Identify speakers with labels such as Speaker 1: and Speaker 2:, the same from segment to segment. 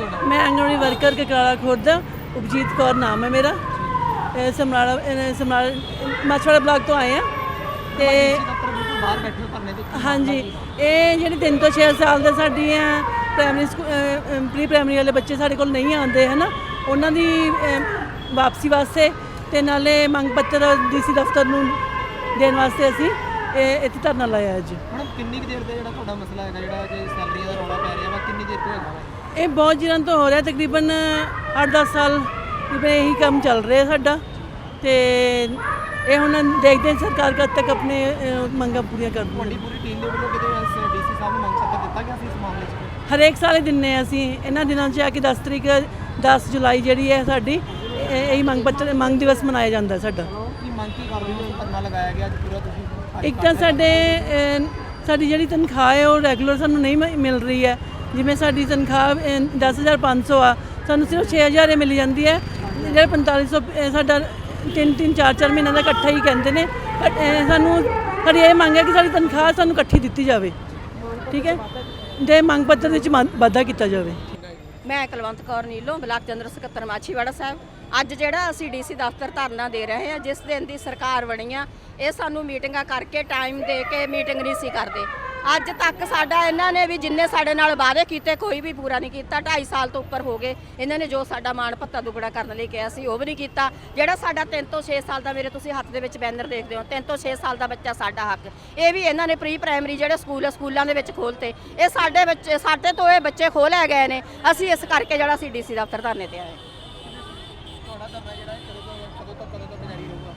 Speaker 1: ਤੁਹਾਡਾ
Speaker 2: ਮੈਂ ਆਂਗਣਵਾੜੀ ਵਰਕਰ ਕਕਰਾਲਾ ਖੁਰਦ ਉਪਜੀਤ ਕੌਰ ਨਾਮ ਹੈ ਮੇਰਾ। ਇਹ ਸਮਰਾਲਾ ਇਹ ਸਮਰਾਲਾ, ਮਛਵਾੜਾ ਬਲਾਕ ਤੋਂ ਆਏ ਆ ਤੇ
Speaker 1: ਬਾਹਰ ਬੈਠੇ ਹੋ। ਤੇ
Speaker 2: ਹਾਂਜੀ, ਇਹ ਜਿਹੜੀ 3 ਤੋਂ 6 ਸਾਲ ਦੇ ਸਾਡੀਆਂ ਪ੍ਰਾਇਮਰੀ ਪ੍ਰੀ ਪ੍ਰਾਇਮਰੀ ਵਾਲੇ ਬੱਚੇ ਸਾਡੇ ਕੋਲ ਨਹੀਂ ਆਉਂਦੇ, ਹਨ? ਉਹਨਾਂ ਦੀ ਵਾਪਸੀ ਵਾਸਤੇ ਤੇ ਨਾਲੇ ਮੰਗ ਪੱਤਰ ਡੀਸੀ ਦਫ਼ਤਰ ਨੂੰ ਦੇਣ ਵਾਸਤੇ ਅਸੀਂ ਇਹ ਇੱਥੇ ਧਰਨਾ ਲਾਇਆ ਅੱਜ।
Speaker 1: ਮੈਡਮ ਕਿੰਨੀ ਕੁ ਦੇਰ ਦਾ ਜਿਹੜਾ ਤੁਹਾਡਾ ਮਸਲਾ ਹੈਗਾ, ਜਿਹੜਾ ਕਿ ਸੈਲਰੀਆਂ ਦਾ ਰੌਲਾ ਪੈ ਰਿਹਾ ਵਾ, ਕਿੰਨੀ ਦੇਰ ਤੋਂ ਹੈਗਾ
Speaker 2: ਇਹ ਬਹੁਤ ਚਿਰਾਂ ਤੋਂ ਹੋ ਰਿਹਾ ਤਕਰੀਬਨ 8-10 ਸਾਲ ਤਕਰੀਬਨ ਇਹੀ ਕੰਮ ਚੱਲ ਰਿਹਾ ਸਾਡਾ। ਤੇ ਇਹ ਹੁਣ ਦੇਖਦੇ ਹਾਂ ਸਰਕਾਰ ਕਦ ਤੱਕ ਆਪਣੇ ਅਹ, ਮੰਗਾਂ ਪੂਰੀਆਂ ਕਰਦੀ
Speaker 1: ਤੁਹਾਡੀ ਪੂਰੀ ਟੀਮ ਦੇ ਵੱਲੋਂ ਕਿਤੇ ਡੀਸੀ ਸਾਹਿਬ ਨੂੰ ਮੰਗ ਪੱਤਰ ਦਿੱਤਾ ਗਿਆ ਸੀ ਇਸ ਮਾਮਲੇ 'ਚ?
Speaker 2: ਹਰੇਕ ਸਾਲ ਹੀ ਦਿੰਨੇ ਹਾਂ ਅਸੀਂ। ਇਹਨਾਂ ਦਿਨਾਂ 'ਚ ਆ ਕਿ 10 ਤਰੀਕ 10 ਜੁਲਾਈ ਜਿਹੜੀ ਹੈ ਸਾਡੀ ਇਹ ਇਹੀ ਮੰਗ ਪੱਤਰ ਮੰਗ ਦਿਵਸ ਮਨਾਇਆ ਜਾਂਦਾ ਸਾਡਾ।
Speaker 1: ਕੀ ਮੰਗ ਕੀ ਕਰ ਰਹੀ ਹੋ? ਧਰਨਾ ਲਗਾਇਆ ਗਿਆ ਅੱਜ ਪੂਰਾ ਤੁਸੀਂ?
Speaker 2: ਇੱਕ ਤਾਂ ਸਾਡੇ ਅਹ, ਸਾਡੀ ਜਿਹੜੀ ਤਨਖਾਹ ਹੈ ਉਹ ਰੈਗੂਲਰ ਸਾਨੂੰ ਨਹੀਂ ਮ- ਮਿਲ ਰਹੀ ਹੈ। ਜਿਵੇਂ ਸਾਡੀ ਤਨਖਾਹ ਅਹ, 10500 ਆ ਸਾਨੂੰ ਸਿਰਫ 6000 ਹੀ ਮਿਲ ਜਾਂਦੀ ਹੈ। ਜਿਹੜਾ 4500 ਅਹ, ਸਾਡਾ ਤਿੰਨ ਤਿੰਨ ਚਾਰ ਚਾਰ ਮਹੀਨਿਆਂ ਦਾ ਇਕੱਠਾ ਹੀ ਕਹਿੰਦੇ ਨੇ। ਸਾਨੂੰ ਸਾਡੀ ਇਹ ਮੰਗ ਹੈ ਕਿ ਸਾਡੀ ਤਨਖਾਹ ਸਾਨੂੰ ਇਕੱਠੀ ਦਿੱਤੀ ਜਾਵੇ। ਠੀਕ ਹੈ? ਤੇ ਮੰਗ ਪੱਤਰ ਵਿੱਚ ਵਾਧਾ ਕੀਤਾ ਜਾਵੇ।
Speaker 3: ਮੈਂ ਕੁਲਵੰਤ ਕੌਰ ਨੀਲੋਂ ਬਲਾਕ ਚੰਦਰ ਸਕੱਤਰ ਮਾਛੀਵਾੜਾ ਸਾਹਿਬ। ਅੱਜ ਜਿਹੜਾ ਅਸੀਂ ਡੀਸੀ ਦਫ਼ਤਰ ਧਰਨਾ ਦੇ ਰਹੇ ਹਾਂ ਜਿਸ ਦਿਨ ਦੀ ਸਰਕਾਰ ਬਣੀ ਆ ਇਹ ਸਾਨੂੰ ਮੀਟਿੰਗਾਂ ਕਰਕੇ ਟਾਈਮ ਦੇ ਕੇ ਮੀਟਿੰਗ ਨਹੀਂ ਸੀ ਕਰਦੇ। ਅੱਜ ਤੱਕ ਸਾਡਾ ਇਹਨਾਂ ਨੇ ਵੀ ਜਿੰਨੇ ਸਾਡੇ ਨਾਲ ਵਾਅਦੇ ਕੀਤੇ, ਕੋਈ ਵੀ ਪੂਰਾ ਨਹੀਂ ਕੀਤਾ। 2.5 ਸਾਲ ਤੋਂ ਉੱਪਰ ਹੋ ਗਏ। ਇਹਨਾਂ ਨੇ ਜੋ ਸਾਡਾ ਮਾਣ ਭੱਤਾ ਦੁੱਗਣਾ ਕਰਨ ਲਈ ਕਿਹਾ ਸੀ, ਉਹ ਵੀ ਨਹੀਂ ਕੀਤਾ। ਜਿਹੜਾ ਸਾਡਾ 3 ਤੋਂ 6 ਸਾਲ ਦਾ ਮੇਰੇ ਤੁਸੀਂ ਹੱਥ ਦੇ ਵਿੱਚ ਬੈਨਰ ਦੇਖਦੇ ਹੋ 3 ਤੋਂ 6 ਸਾਲ ਦਾ ਬੱਚਾ ਸਾਡਾ ਹੱਕ। ਇਹ ਵੀ ਇਹਨਾਂ ਨੇ ਪ੍ਰੀ ਪ੍ਰਾਇਮਰੀ ਜਿਹੜੇ ਸਕੂਲ ਸਕੂਲਾਂ ਦੇ ਵਿੱਚ ਖੋਲਤੇ ਇਹ ਸਾਡੇ ਬੱਚੇ ਸਾਡੇ ਤੋਂ ਇਹ ਬੱਚੇ ਖੋਹ ਲੈ ਗਏ ਨੇ। ਅਸੀਂ ਇਸ ਕਰਕੇ ਜਿਹੜਾ ਅਸੀਂ ਡੀਸੀ ਦਫ਼ਤਰ ਧਰਨੇ ਤੇ ਆਏ
Speaker 1: ਤੁਹਾਡਾ ਧਰਨਾ ਜਿਹੜਾ ਹੈ ਕਦੋਂ ਤੋਂ ਕਦੋਂ ਤੱਕ ਕਦੋਂ ਤੱਕ ਜਾਰੀ ਰਹੂਗਾ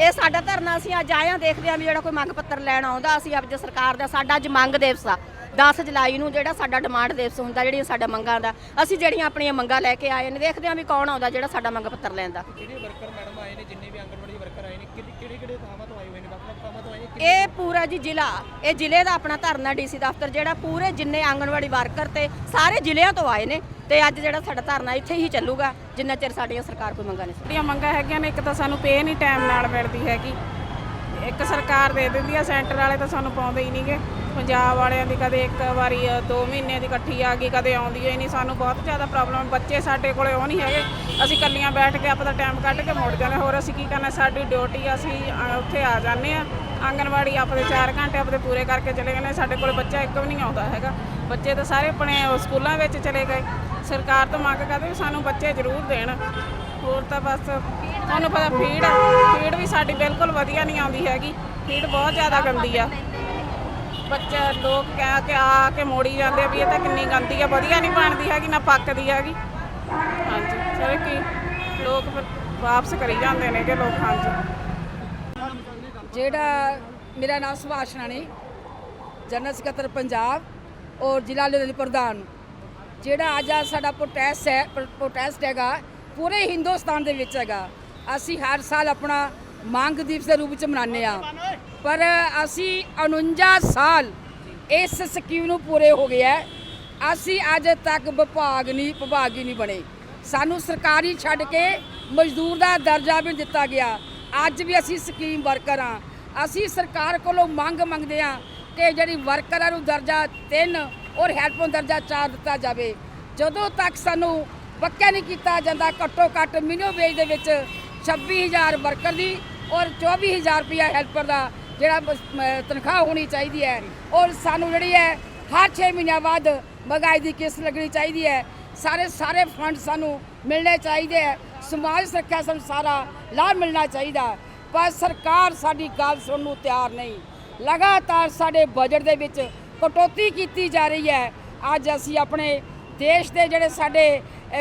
Speaker 3: ਇਹ ਸਾਡਾ ਧਰਨਾ ਅਸੀਂ ਅੱਜ ਆਏ ਹਾਂ, ਦੇਖਦੇ ਹਾਂ ਵੀ ਜਿਹੜਾ ਕੋਈ ਮੰਗ ਪੱਤਰ ਲੈਣ ਆਉਂਦਾ, ਅਸੀਂ ਅੱਜ ਸਰਕਾਰ ਦਾ, ਸਾਡਾ ਅੱਜ ਮੰਗ ਦਿਵਸ ਆ 10 ਜੁਲਾਈ ਨੂੰ ਜਿਹੜਾ ਸਾਡਾ ਡਿਮਾਂਡ ਦਿਵਸ ਹੁੰਦਾ ਜਿਹੜੀਆਂ ਸਾਡਾ ਮੰਗਾਂ ਦਾ ਅਸੀਂ ਜਿਹੜੀਆਂ ਆਪਣੀਆਂ ਮੰਗਾਂ ਲੈ ਕੇ ਆਏ ਨੇ ਦੇਖਦੇ ਹਾਂ ਵੀ ਕੌਣ ਆਉਂਦਾ ਜਿਹੜਾ ਸਾਡਾ ਮੰਗ ਪੱਤਰ ਲੈਂਦਾ
Speaker 1: ਜਿਹੜੇ ਵਰਕਰ ਮੈਡਮ ਆਏ ਨੇ ਜਿੰਨੇ ਵੀ ਆਂਗਣਵਾੜੀ ਵਰਕਰ ਆਏ ਨੇ ਕਿਹੜੀ ਕਿਹੜੇ ਥਾਵਾਂ ਤੋਂ ਆਏ ਹੋਏ ਨੇ? ਵੱਖ ਵੱਖ ਥਾਵਾਂ ਤੋਂ ਆਏ ਨੇ
Speaker 3: ਇਹ ਪੂਰਾ ਜੀ ਜ਼ਿਲ੍ਹਾ ਇਹ ਜ਼ਿਲ੍ਹੇ ਦਾ ਆਪਣਾ ਧਰਨਾ ਡੀਸੀ ਦਫ਼ਤਰ ਜਿਹੜਾ ਪੂਰੇ ਜਿੰਨੇ ਆਂਗਣਵਾੜੀ ਵਰਕਰ ਤੇ ਸਾਰੇ ਜ਼ਿਲ੍ਹਿਆਂ ਤੋਂ ਆਏ ਨੇ ਤੇ ਅੱਜ ਜਿਹੜਾ ਸਾਡਾ ਧਰਨਾ ਇੱਥੇ ਹੀ ਚੱਲੂਗਾ ਜਿੰਨਾ ਚਿਰ ਸਾਡੀਆਂ ਸਰਕਾਰ ਕੋਈ ਮੰਗਾਂ ਨਹੀਂ
Speaker 4: ਸਾਡੀਆਂ ਮੰਗਾਂ ਹੈਗੀਆਂ ਨੇ ਇੱਕ ਤਾਂ ਸਾਨੂੰ ਪੇ ਨਹੀਂ ਟਾਈਮ ਨਾਲ ਮਿਲਦੀ ਹੈਗੀ ਇੱਕ ਸਰਕਾਰ ਦੇ ਦਿੰਦੀ ਆ ਸੈਂਟਰ ਵਾਲੇ ਤਾਂ ਸਾਨੂੰ ਪਾਉਂਦੇ ਹੀ ਨਹੀਂਗੇ ਪੰਜਾਬ ਵਾਲਿਆਂ ਦੀ ਕਦੇ ਇੱਕ ਵਾਰੀ 2 ਮਹੀਨੇ ਦੀ ਇਕੱਠੀ ਆ ਗਈ ਕਦੇ ਆਉਂਦੀ ਹੀ ਨਹੀਂ। ਸਾਨੂੰ ਬਹੁਤ ਜ਼ਿਆਦਾ ਪ੍ਰੋਬਲਮ ਬੱਚੇ ਸਾਡੇ ਕੋਲੇ ਉਹ ਨਹੀਂ ਹੈਗੇ। ਅਸੀਂ ਕੱਲੀਆਂ ਬੈਠ ਕੇ ਆਪਦਾ ਟਾਈਮ ਕੱਢ ਕੇ ਮੁੜ ਜਾਂਦੇ ਹੋਰ ਅਸੀਂ ਕੀ ਕਰਨਾ ਸਾਡੀ ਡਿਊਟੀ ਅਸੀਂ ਅ, ਉੱਥੇ ਆ ਜਾਂਦੇ ਆ ਆਂਗਣਵਾੜੀ ਆਪਦੇ 4 ਘੰਟੇ ਆਪਦੇ ਪੂਰੇ ਕਰਕੇ ਚਲੇ ਗਏ ਨੇ ਸਾਡੇ ਕੋਲ ਬੱਚਾ ਇੱਕ ਵੀ ਨਹੀਂ ਆਉਂਦਾ ਹੈਗਾ। ਬੱਚੇ ਤਾਂ ਸਾਰੇ ਆਪਣੇ ਉਹ ਸਕੂਲਾਂ ਵਿੱਚ ਚਲੇ ਗਏ। ਸਰਕਾਰ ਤੋਂ ਮੰਗ ਕਰਦੇ ਵੀ ਸਾਨੂੰ ਬੱਚੇ ਜ਼ਰੂਰ ਦੇਣ। ਹੋਰ ਤਾਂ ਬਸ ਤੁਹਾਨੂੰ ਪਤਾ ਫੀਡ ਫੀਡ ਵੀ ਸਾਡੀ ਬਿਲਕੁਲ ਵਧੀਆ ਨਹੀਂ ਆਉਂਦੀ ਹੈਗੀ। ਫੀਡ ਬਹੁਤ ਜ਼ਿਆਦਾ ਗੰਦੀ ਆ। ਬੱਚਾ ਲੋਕ ਕਹਿ ਕੇ ਆ ਕੇ ਮੋੜੀ ਜਾਂਦੇ ਆ ਵੀ ਇਹ ਤਾਂ ਕਿੰਨੀ ਗੰਦੀ ਆ, ਵਧੀਆ ਨਹੀਂ ਬਣਦੀ ਹੈਗੀ, ਨਾ ਪੱਕਦੀ ਹੈਗੀ। ਹਾਂਜੀ ਚਲੋ ਕੀ, ਲੋਕ ਫਿਰ ਵਾਪਸ ਕਰੀ ਜਾਂਦੇ ਨੇ ਕਿ ਲੋਕ, ਹਾਂਜੀ।
Speaker 5: ਜਿਹੜਾ ਮੇਰਾ ਨਾਮ ਸੁਭਾਸ਼ ਰਾਣੀ, ਜਨਰਲ ਸਕੱਤਰ ਪੰਜਾਬ ਔਰ ਜ਼ਿਲ੍ਹਾ ਲੁਧਿਆਣਾ ਪ੍ਰਧਾਨ। ਜਿਹੜਾ ਅੱਜ ਆ ਸਾਡਾ ਪ੍ਰੋਟੈਸਟ ਹੈ ਪ੍ਰੋਟੈਸਟ ਹੈਗਾ, ਪੂਰੇ ਹਿੰਦੁਸਤਾਨ ਦੇ ਵਿੱਚ ਹੈਗਾ। ਅਸੀਂ ਹਰ ਸਾਲ ਆਪਣਾ ਮੰਗ ਦਿਵਸ ਦੇ ਰੂਪ ਵਿੱਚ ਮਨਾਉਂਦੇ ਆ ਪਰ ਅਸੀਂ 49 ਸਾਲ ਇਸ ਸਕੀਮ ਨੂੰ ਪੂਰੇ ਹੋ ਗਏ ਹੈ। ਅਸੀਂ ਅੱਜ ਤੱਕ ਵਿਭਾਗ ਨਹੀਂ ਵਿਭਾਗੀ ਨਹੀਂ ਬਣੇ। ਸਾਨੂੰ ਸਰਕਾਰੀ ਛੱਡ ਕੇ ਮਜ਼ਦੂਰ ਦਾ ਦਰਜਾ ਵੀ ਦਿੱਤਾ ਗਿਆ। ਅੱਜ ਵੀ ਅਸੀਂ ਸਕੀਮ ਵਰਕਰ ਹਾਂ। ਅਸੀਂ ਸਰਕਾਰ ਕੋਲੋਂ ਮੰਗ ਮੰਗਦੇ ਹਾਂ ਕਿ ਜਿਹੜੀ ਵਰਕਰਾਂ ਨੂੰ ਦਰਜਾ 3 ਔਰ ਹੈਲਪ ਨੂੰ ਦਰਜਾ 4 ਦਿੱਤਾ ਜਾਵੇ। ਜਦੋਂ ਤੱਕ ਸਾਨੂੰ ਪੱਕਾ ਨਹੀਂ ਕੀਤਾ ਜਾਂਦਾ, ਘੱਟੋ ਘੱਟ ਮਿਨੀਮਮ ਵੇਜ ਦੇ ਵਿੱਚ 26000 ਵਰਕਰ ਦੀ ਔਰ 24000 ਰੁਪਇਆ ਹੈਲਪਰ ਦਾ ਜਿਹੜਾ ਤਨਖਾਹ ਹੋਣੀ ਚਾਹੀਦੀ ਹੈ। ਔਰ ਸਾਨੂੰ ਜਿਹੜੀ ਹੈ, ਹਰ 6 ਮਹੀਨਿਆਂ ਬਾਅਦ ਮਹਿੰਗਾਈ ਦੀ ਕਿਸ਼ਤ ਲੱਗਣੀ ਚਾਹੀਦੀ ਹੈ। ਸਾਰੇ ਸਾਰੇ ਫੰਡ ਸਾਨੂੰ ਮਿਲਣੇ ਚਾਹੀਦੇ ਹੈ। ਸਮਾਜ ਸੁਰੱਖਿਆ ਸਾਨੂੰ ਸਾਰਾ ਲਾਭ ਮਿਲਣਾ ਚਾਹੀਦਾ ਪਰ ਸਰਕਾਰ ਸਾਡੀ ਗੱਲ ਸੁਣਨ ਨੂੰ ਤਿਆਰ ਨਹੀਂ। ਲਗਾਤਾਰ ਸਾਡੇ ਬਜਟ ਦੇ ਵਿੱਚ ਕਟੌਤੀ ਕੀਤੀ ਜਾ ਰਹੀ ਹੈ। ਅੱਜ ਅਸੀਂ ਆਪਣੇ ਦੇਸ਼ ਦੇ ਜਿਹੜੇ ਸਾਡੇ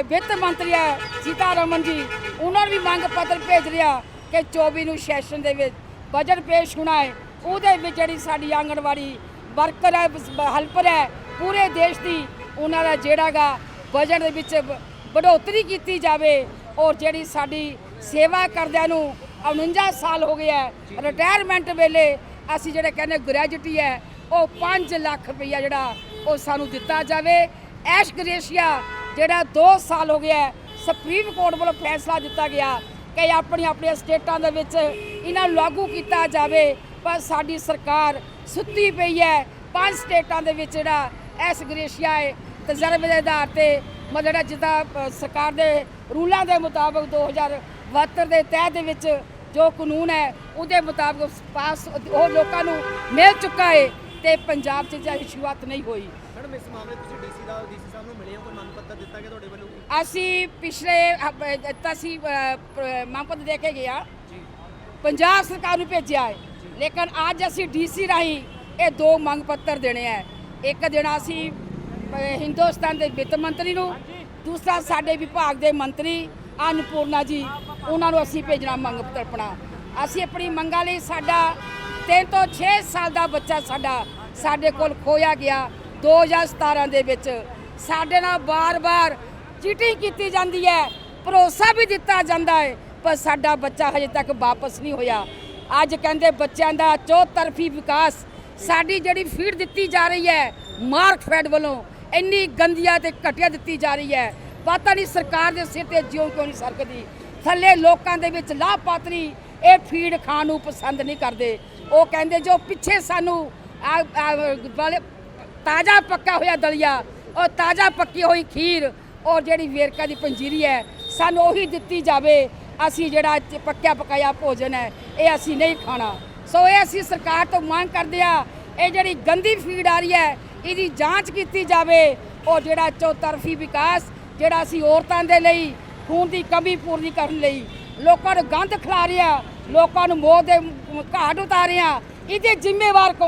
Speaker 5: ਵਿੱਤ ਮੰਤਰੀ ਹੈ ਸੀਤਾਰਮਨ ਜੀ, ਉਹਨਾਂ ਨੂੰ ਵੀ ਮੰਗ ਪੱਤਰ ਭੇਜ ਰਿਹਾ ਕਿ 24 ਨੂੰ ਸੈਸ਼ਨ ਦੇ ਵਿੱਚ ਬਜਟ ਪੇਸ਼ ਹੋਣਾ ਹੈ। ਉਹਦੇ ਵਿੱਚ ਜਿਹੜੀ ਸਾਡੀ ਆਂਗਣਵਾੜੀ ਵਰਕਰ ਹੈ ਹੈਲਪਰ ਹੈ, ਪੂਰੇ ਦੇਸ਼ ਦੀ ਉਹਨਾਂ ਦਾ ਜਿਹੜਾਗਾ ਬਜਟ ਦੇ ਵਿੱਚ ਵ- ਵਧੋਤਰੀ ਕੀਤੀ ਜਾਵੇ ਔਰ ਜਿਹੜੀ ਸਾਡੀ ਸੇਵਾ ਕਰਦਿਆਂ ਨੂੰ 49 ਸਾਲ ਹੋ ਗਏ ਹੈ ਰਿਟਾਇਰਮੈਂਟ ਵੇਲੇ ਅਸੀਂ ਜਿਹੜੇ ਕਹਿੰਦੇ ਗ੍ਰੈਜੂਟੀ ਹੈ, ਉਹ 5 ਲੱਖ ਰੁਪਈਆ ਜਿਹੜਾ ਉਹ ਸਾਨੂੰ ਦਿੱਤਾ ਜਾਵੇ। ਐਸ਼ ਗ੍ਰੇਸ਼ੀਆ, ਜਿਹੜਾ 2 ਸਾਲ ਹੋ ਗਿਆ ਸੁਪਰੀਮ ਕੋਰਟ ਵੱਲੋਂ ਫੈਸਲਾ ਦਿੱਤਾ ਗਿਆ ਕਿ ਆਪਣੀਆਂ ਆਪਣੀਆਂ ਸਟੇਟਾਂ ਦੇ ਵਿੱਚ ਇਹਨਾਂ ਨੂੰ ਲਾਗੂ ਕੀਤਾ ਜਾਵੇ, ਪਰ ਸਾਡੀ ਸਰਕਾਰ ਸੁੱਤੀ ਪਈ ਹੈ। ਪੰਜ ਸਟੇਟਾਂ ਦੇ ਵਿੱਚ ਜਿਹੜਾ ਐਸ ਗ੍ਰੇਸ਼ੀਆ ਹੈ, ਤਜਰਬੇ ਦੇ ਆਧਾਰ ਤੇ ਮਤਲਬ ਜਿਹੜਾ ਜਿੱਦਾਂ ਸਰਕਾਰ ਦੇ ਰੂਲਾਂ ਦੇ ਮੁਤਾਬਕ 2072 ਦੇ ਤਹਿਤ ਦੇ ਵਿੱਚ ਜੋ ਕਾਨੂੰਨ ਹੈ, ਉਹਦੇ ਮੁਤਾਬਕ ਪਾਸ, ਉਹ ਲੋਕਾਂ ਨੂੰ ਮਿਲ ਚੁੱਕਾ ਹੈ। ਤੇ ਪੰਜਾਬ 'ਚ ਜਿਹੜੀ ਸ਼ੁਰੂਆਤ ਨਹੀਂ ਹੋਈ।
Speaker 1: ਮੈਡਮ ਇਸ ਮਾਮਲੇ ਤੁਸੀਂ ਡੀਸੀ ਦਾ ਡੀਸੀ ਸਾਹਿਬ ਨੂੰ ਮਿਲੇ ਹੋ ਕੋਈ ਮੰਗ ਪੱਤਰ ਦਿੱਤਾ ਗਿਆ ਤੁਹਾਡੇ ਵੱਲੋਂ?
Speaker 5: ਅਸੀਂ ਪਿਛਲੇ ਹਫ- ਦਿੱਤਾ ਸੀ ਮੰਗਪਤ ਦੇ ਕੇ ਗਿਆ ਪੰਜਾਬ ਸਰਕਾਰ ਨੂੰ ਭੇਜਿਆ ਹੈ। ਲੇਕਿਨ ਅੱਜ ਅਸੀਂ ਡੀਸੀ ਰਾਹੀਂ ਇਹ ਦੋ ਮੰਗ ਪੱਤਰ ਦੇਣੇ ਆ ਇੱਕ ਦੇਣਾ ਅਸੀਂ ਅ, ਹਿੰਦੁਸਤਾਨ ਦੇ ਵਿੱਤ ਮੰਤਰੀ ਨੂੰ। ਦੂਸਰਾ ਸਾਡੇ ਵਿਭਾਗ ਦੇ ਮੰਤਰੀ ਅਨਪੂਰਨਾ ਜੀ। ਉਹਨਾਂ ਨੂੰ ਅਸੀਂ ਭੇਜਣਾ ਮੰਗ ਪੱਤਰ ਆਪਣਾ। ਅਸੀਂ ਆਪਣੀ ਮੰਗਾਂ ਲਈ ਸਾਡਾ ਤਿੰਨ ਤੋਂ 6 ਸਾਲ ਦਾ ਬੱਚਾ ਸਾਡਾ, ਸਾਡੇ ਕੋਲ ਖੋਇਆ ਗਿਆ 2017 ਦੇ ਵਿੱਚ। ਸਾਡੇ ਨਾਲ ਬਾਰ-ਬਾਰ ਚੀਟਿੰਗ ਕੀਤੀ ਜਾਂਦੀ ਹੈ, ਭਰੋਸਾ ਵੀ ਦਿੱਤਾ ਜਾਂਦਾ ਹੈ, ਪਰ ਸਾਡਾ ਬੱਚਾ ਹਜੇ ਤੱਕ ਵਾਪਸ ਨਹੀਂ ਹੋਇਆ। ਅੱਜ ਕਹਿੰਦੇ ਬੱਚਿਆਂ ਦਾ ਚੌਤਰਫੀ ਵਿਕਾਸ, ਸਾਡੀ ਜਿਹੜੀ ਫੀਡ ਦਿੱਤੀ ਜਾ ਰਹੀ ਹੈ, ਮਾਰਕ ਫੈਡ ਵੱਲੋਂ ਇੰਨੀ ਗੰਦੀਆਂ ਤੇ ਘਟੀਆ ਦਿੱਤੀ ਜਾ ਰਹੀ ਹੈ। ਪਤਾ ਨਹੀਂ ਸਰਕਾਰ ਦੇ ਸਿਰ ਤੇ ਜਿਉਂ ਕਿਉਂ ਨਹੀਂ ਸਰਕਦੀ। ਥੱਲੇ ਲੋਕਾਂ ਦੇ ਵਿੱਚ ਲਾਭਪਾਤਰੀ ਇਹ ਫੀਡ ਖਾਣ ਨੂੰ ਪਸੰਦ ਨਹੀਂ ਕਰਦੇ। ਉਹ ਕਹਿੰਦੇ ਜੋ ਪਿੱਛੇ ਸਾਨੂੰ ਤਾਜ਼ਾ ਪੱਕਾ ਹੋਇਆ ਦਲੀਆ ਔਰ ਤਾਜ਼ਾ ਪੱਕੀ ਹੋਈ ਖੀਰ ਔਰ ਜਿਹੜੀ ਵੇਰਕਾ ਦੀ ਪੰਜੀਰੀ ਹੈ, ਸਾਨੂੰ ਉਹੀ ਦਿੱਤੀ ਜਾਵੇ। ਅਸੀਂ ਜਿਹੜਾ ਪੱਕਿਆ ਪਕਾਇਆ ਭੋਜਨ ਹੈ, ਇਹ ਅਸੀਂ ਨਹੀਂ ਖਾਣਾ। ਸੋ ਇਹ ਅਸੀਂ ਸਰਕਾਰ ਤੋਂ ਮੰਗ ਕਰਦੇ ਆ ਇਹ ਜਿਹੜੀ ਗੰਦੀ ਫੀਡ ਆ ਰਹੀ ਹੈ, ਇਹਦੀ ਜਾਂਚ ਕੀਤੀ ਜਾਵੇ। ਔਰ ਜਿਹੜਾ ਚੌਤਰਫੀ ਵਿਕਾਸ, ਜਿਹੜਾ ਅਸੀਂ ਔਰਤਾਂ ਦੇ ਲਈ, ਖੂਨ ਦੀ ਕਮੀ ਪੂਰੀ ਕਰਨ ਲਈ ਲੋਕਾਂ ਨੂੰ ਗੰਦ ਖਿਲਾ ਰਿਹਾ ਲੋਕਾਂ ਨੂੰ ਮੌਤ ਦੇ ਘਾਟ ਉਤਾਰਿਆ। ਇਹਦੇ ਜ਼ਿੰਮੇਵਾਰ ਕੌਣ